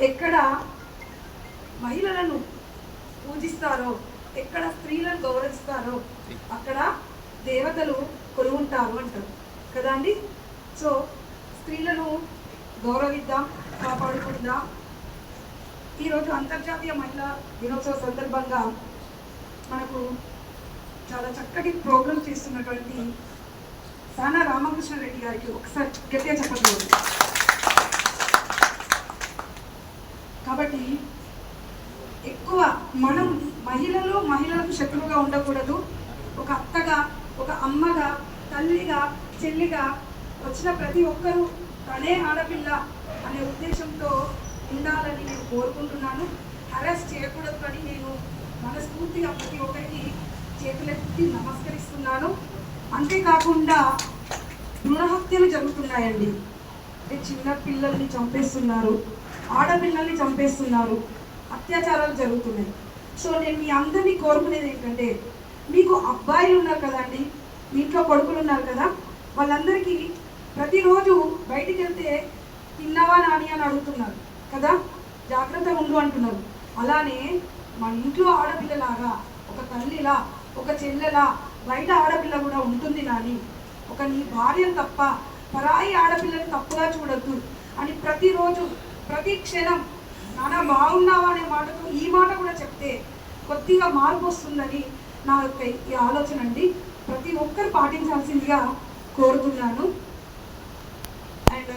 ఎక్కడ మహిళలను పూజిస్తారో ఎక్కడ స్త్రీలను గౌరవిస్తారో అక్కడ దేవతలు కొలువుంటారు అంటారు. కదా అండి? సో స్త్రీలను గౌరవిద్దాం కాపాడుకుందాం. ఈరోజు అంతర్జాతీయ మహిళా దినోత్సవ సందర్భంగా మనకు చాలా చక్కటి ప్రోగ్రామ్ చేస్తున్నటువంటి సానా రామకృష్ణారెడ్డి గారికి ఒకసారి గట్టిగా చెప్పగలరు కాబట్టి ఎక్కువ మనం మహిళలు మహిళలకు శత్రువుగా ఉండకూడదు. ఒక అత్తగా ఒక అమ్మగా తల్లిగా చెల్లిగా వచ్చిన ప్రతి ఒక్కరూ తనే ఆడపిల్ల అనే ఉద్దేశంతో ఉండాలని నేను కోరుకుంటున్నాను. హరాస్ చేయకూడదు అని నేను మనస్ఫూర్తిగా ప్రతి ఒక్కరికి చేతులెత్తి నమస్కరిస్తున్నాను. అంతేకాకుండా భ్రూణ హత్యలు జరుగుతున్నాయండి. అంటే చిన్న పిల్లల్ని చంపేస్తున్నారు. ఆడపిల్లల్ని చంపేస్తున్నారు. అత్యాచారాలు జరుగుతున్నాయి. సో నేను మీ అందరినీ కోరుకునేది ఏంటంటే మీకు అబ్బాయిలు ఉన్నారు కదండి మీ ఇంట్లో కొడుకులు ఉన్నారు కదా వాళ్ళందరికీ ప్రతిరోజు బయటికి వెళ్తే తిన్నావా నాని అని అడుగుతున్నారు. కదా? జాగ్రత్తగా ఉండు అంటున్నారు. అలానే మన ఇంట్లో ఆడపిల్లలాగా ఒక తల్లిలా ఒక చెల్లెలా బయట ఆడపిల్ల కూడా ఉంటుంది నాని. ఒక నీ భార్యను తప్ప పరాయి ఆడపిల్లని తప్పుగా చూడద్దు. అని ప్రతిరోజు ప్రతి క్షణం నాన్న బాగున్నావా? అనే మాటతో ఈ మాట కూడా చెప్తే కొద్దిగా మార్పు వస్తుందని నా యొక్క ఈ ఆలోచన అండి. ప్రతి ఒక్కరు పాటించాల్సిందిగా కోరుతున్నాను. అండ్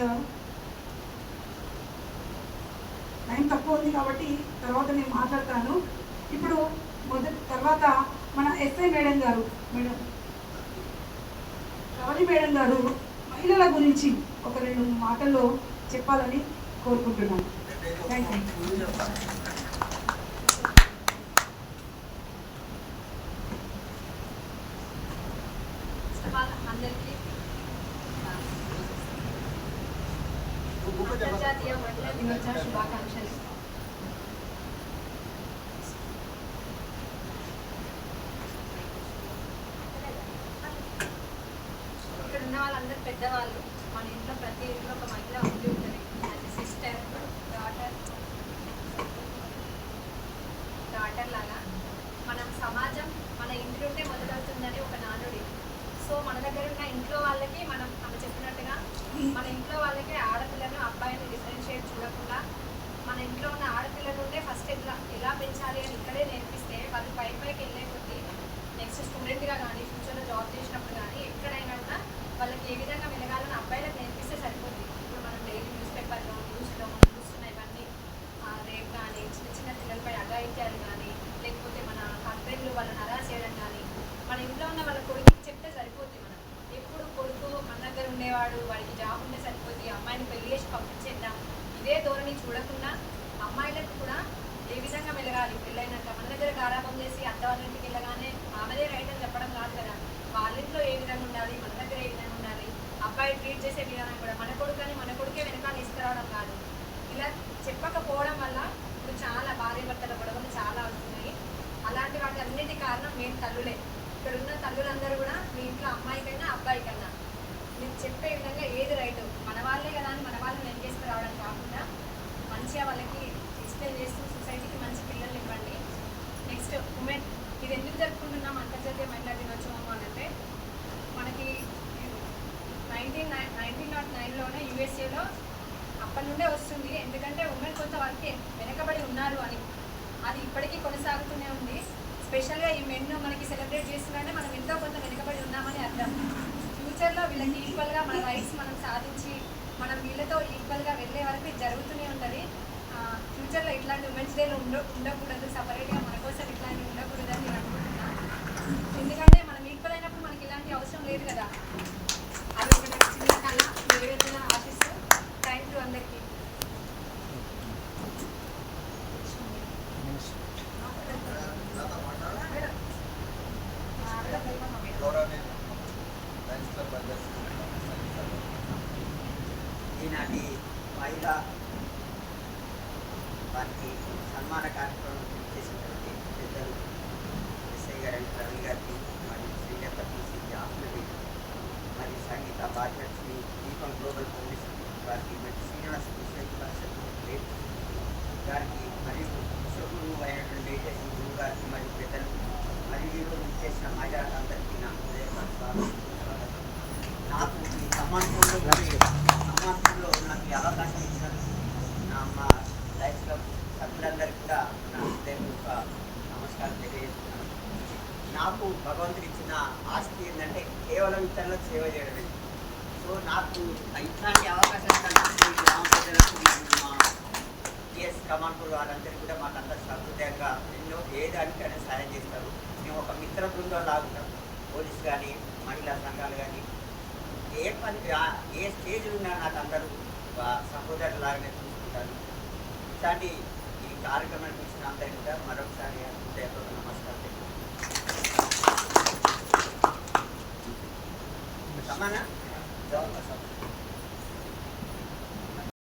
టైం తక్కువ ఉంది కాబట్టి తర్వాత నేను మాట్లాడతాను. ఇప్పుడు మొదటి తర్వాత మన ఎస్ఐ మేడం గారు మేడం రవళి మేడం గారు మహిళల గురించి ఒక రెండు మాటల్లో చెప్పాలని కోరుకుంటున్నాను థ్యాంక్ యూ అందరికీ అంతర్జాతీయ మహిళా దినోత్సవ శుభాకాంక్షలు ఇక్కడ ఉన్న వాళ్ళందరూ పెద్దవాళ్ళు మన ఇంట్లో ప్రతి ఇంట్లో ఒక మహిళ ఉండి ఉంటుంది సిస్టర్ డాటర్ డాటర్ లాగా మనం సమాజం మన ఇంటి నుండే మొదలవుతుందని ఒక నానుడి సో మన దగ్గర ఉన్న ఇంట్లో వాళ్ళకి మనం ఆమె చెప్పినట్టుగా మన ఇంట్లో వాళ్ళకి ఆడపిల్లను అబ్బాయిని డిఫరెన్షియేట్ చూడకుండా మన ఇంట్లో ఉన్న ఆడపిల్ల నుండే ఫస్ట్ ఎలా ఎలా పెంచాలి అని ఇక్కడే నేర్పిస్తే వాళ్ళు పై పైకి వెళ్ళే కొద్దీ నెక్స్ట్ స్టూడెంట్గా కానీ ఫ్యూచర్లో జాబ్ చేసినప్పుడు కానీ ఎక్కడైనా కూడా వాళ్ళకి ఏ విధంగా వెలగాలని అబ్బాయిలకు నేర్పిస్తే సరిపోతుంది ఇప్పుడు మనం డైలీ న్యూస్ పేపర్లో న్యూస్లో మనం చూస్తున్న ఇవన్నీ రేప్ కానీ చిన్న చిన్న పిల్లలపై అఘాయిత్యాలు కానీ లేకపోతే మన హస్బెండ్లు వాళ్ళని హరాస్ చేయడం కానీ మన ఇంట్లో ఉన్న వాళ్ళ కొడుకుకి చెప్తే సరిపోతుంది మనం ఎప్పుడు కొడుకు మన దగ్గర ఉండేవాడు వాడికి జాబ్ ఉంటే సరిపోతుంది అమ్మాయిని పెళ్ళి చేసి పంపించేద్దాం ఇదే ధోరణి చూడకుండా అమ్మాయిలకు కూడా ఏ విధంగా మెలగాలి? పెళ్ళైనాక మన దగ్గర గారాబం చేసి అత్త వాళ్ళ ఇంటికి వెళ్ళగానే ఆమెదే రైట్ అని చెప్పడం కాదు కదా. వాళ్ళ ఇంట్లో ఏ విధంగా ఉండాలి? మన దగ్గర ఏ విధంగా ఉండాలి? అబ్బాయి ట్రీట్ చేసే విధానం కూడా మన కొడుకు మన కొడుకే వెనకాల తీసుకురావడం కాదు. ఇలా చెప్పకపోవడం వల్ల ఇప్పుడు చాలా భార్య భర్తల గొడవలు చాలా అవుతున్నాయి. అలాంటి వాటి అన్నిటి కారణం మేము తల్లులే. ఇక్కడ ఉన్న తల్లులందరూ కూడా మీ ఇంట్లో అమ్మాయికైనా అబ్బాయికైనా మీరు చెప్పే విధంగా ఏది రైట్ మన వాళ్ళే కదా అని మన వాళ్ళని వెనకేసుకురావడం కాకుండా మంచిగా వాళ్ళకి ఎక్స్ప్లెయిన్ చేస్తూ సొసైటీకి మంచి పిల్లల్ని ఇవ్వండి. నెక్స్ట్ ఉమెన్ ఇది ఎందుకు జరుపుకుంటున్నాం? అంతర్జాతీయ మహిళా దినోత్సవం అని అంటే మనకి నైన్టీన్ నైన్ నైన్టీన్ నాట్ నైన్లోనే యూఎస్ఏలో అప్పటి నుండే వస్తుంది. ఎందుకంటే ఉమెన్ కొంతవరకు వెనకబడి ఉన్నారు అని. అది ఇప్పటికీ కొనసాగుతూనే ఉంది. స్పెషల్గా ఈ మెన్ మనకి సెలబ్రేట్ చేస్తున్నారంటే మనం ఎంతో కొంత వెనకబడి ఉన్నామని అర్థం. ఫ్యూచర్లో వీళ్ళకి ఈక్వల్గా మన రైట్స్ మనం సాధించి మనం వీళ్ళతో ఈక్వల్గా వెళ్ళే వరకు జరుగుతూనే ఉంటుంది. ఫ్యూచర్లో ఇట్లాంటి ఉమెన్స్ డేలు ఉండ ఉండకూడదు. సపరేట్గా మన కోసం ఇట్లాంటివి ఉండకూడదు అని నేను అనుకుంటున్నాను. ఎందుకంటే మనం ఈక్వల్ అయినప్పుడు మనకి ఇలాంటి అవసరం లేదు కదా. అది ఒక నాకు చిన్న కళ. నివేదన ఆశిస్తూ థ్యాంక్ యూ అందరికీ. ఈనాటి మహిళా వారికి సన్మాన కార్యక్రమం కేవలం ఇతరులకు సేవ చేయడమే. సో నాకు ఇట్లాంటి అవకాశం కల్పించిన గ్రామ ప్రజలకు మా టిఎస్ కమాన్పూర్ వారందరికీ కూడా మాకంతా సహృదయంగా ఎన్నో ఏ దానికైనా సహాయం చేస్తారు. మేము ఒక మిత్ర బృందం లాగుతాం పోలీస్ కానీ మహిళా సంఘాలు కానీ. ఏ పని ఏ స్టేజ్ ఉన్నా నాకు అందరూ సహోదరులాగానే చూసుకుంటారు. ఇట్లాంటి ఈ కార్యక్రమాన్ని చూసిన అందరికీ కూడా మరొకసారి హృదయపూర్వక నమస్కారం Então, Mana?